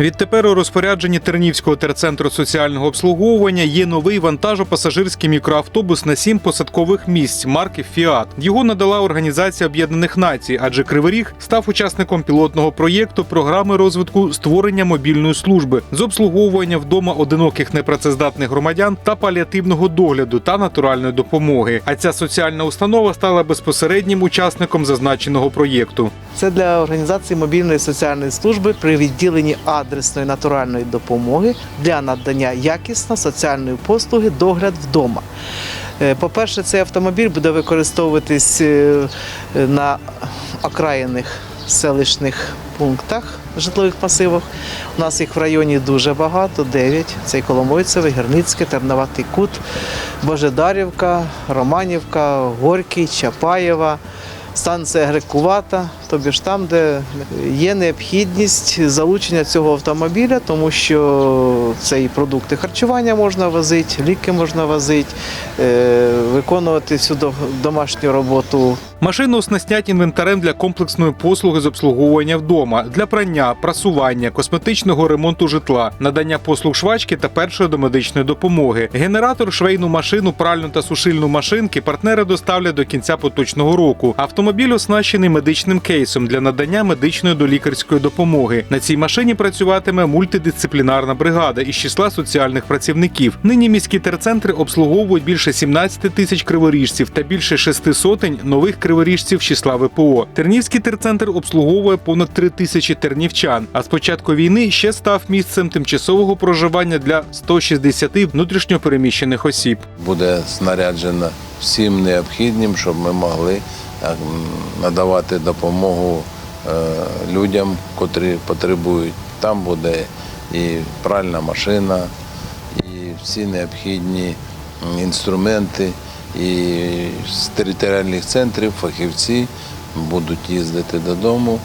Відтепер у розпорядженні Тернівського терцентру соціального обслуговування є новий вантажо-пасажирський мікроавтобус на сім посадкових місць марки Фіат. Його надала Організація Об'єднаних Націй, адже Кривий Ріг став учасником пілотного проєкту програми розвитку створення мобільної служби з обслуговування вдома одиноких непрацездатних громадян та паліативного догляду та натуральної допомоги. А ця соціальна установа стала безпосереднім учасником зазначеного проєкту. Це для організації мобільної соціальної служби при відділенні адресної натуральної допомоги для надання якісної соціальної послуги догляд вдома. Е, По-перше, цей автомобіль буде використовуватись е, на окраїних селищних пунктах житлових масивах. У нас їх в районі дуже багато, 9. Це Коломойцеве, Герницьке, Терноватий Кут, Божедарівка, Романівка, Горький, Чапаєва. Станція Грекувата, тобі ж там, де є необхідність залучення цього автомобіля, тому що це і продукти харчування можна возити, ліки можна возити, е, виконувати всю домашню роботу Машину оснастять інвентарем для комплексної послуги з обслуговування вдома для прання, прасування, косметичного ремонту житла, надання послуг швачки та першої домедичної допомоги. Генератор, швейну машину, пральну та сушильну машинки партнери доставлять до кінця поточного року. Автомобіль оснащений медичним кейсом для надання медичної долікарської допомоги. На цій машині працюватиме мультидисциплінарна бригада із числа соціальних працівників. Нині міські терцентри обслуговують більше 17 тисяч криворіжців та більше шести сотень нових криворіжців числа ВПО. Тернівський терцентр обслуговує понад 3 тисячі тернівчан. А з початку війни ще став місцем тимчасового проживання для 160 внутрішньопереміщених осіб. буде снаряджено всім необхідним, щоб ми могли е, надавати допомогу е, людям, котрі потребують. Там буде і пральна машина, і всі необхідні інструменти. І з територіальних центрів фахівці будуть їздити додому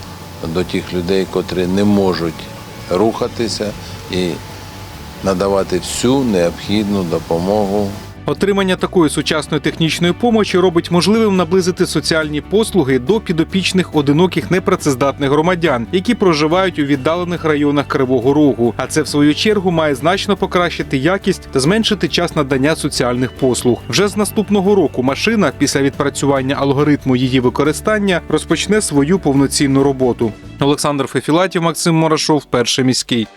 до тих людей, котрі не можуть рухатися і надавати всю необхідну допомогу Отримання такої сучасної технічної помочі робить можливим наблизити соціальні послуги до підопічних одиноких непрацездатних громадян, які проживають у віддалених районах Кривого Рогу. А це в свою чергу має значно покращити якість та зменшити час надання соціальних послуг. Вже з наступного року машина після відпрацювання алгоритму її використання розпочне свою повноцінну роботу. Олександр Фефілатів, Максим Морошов, перший міський.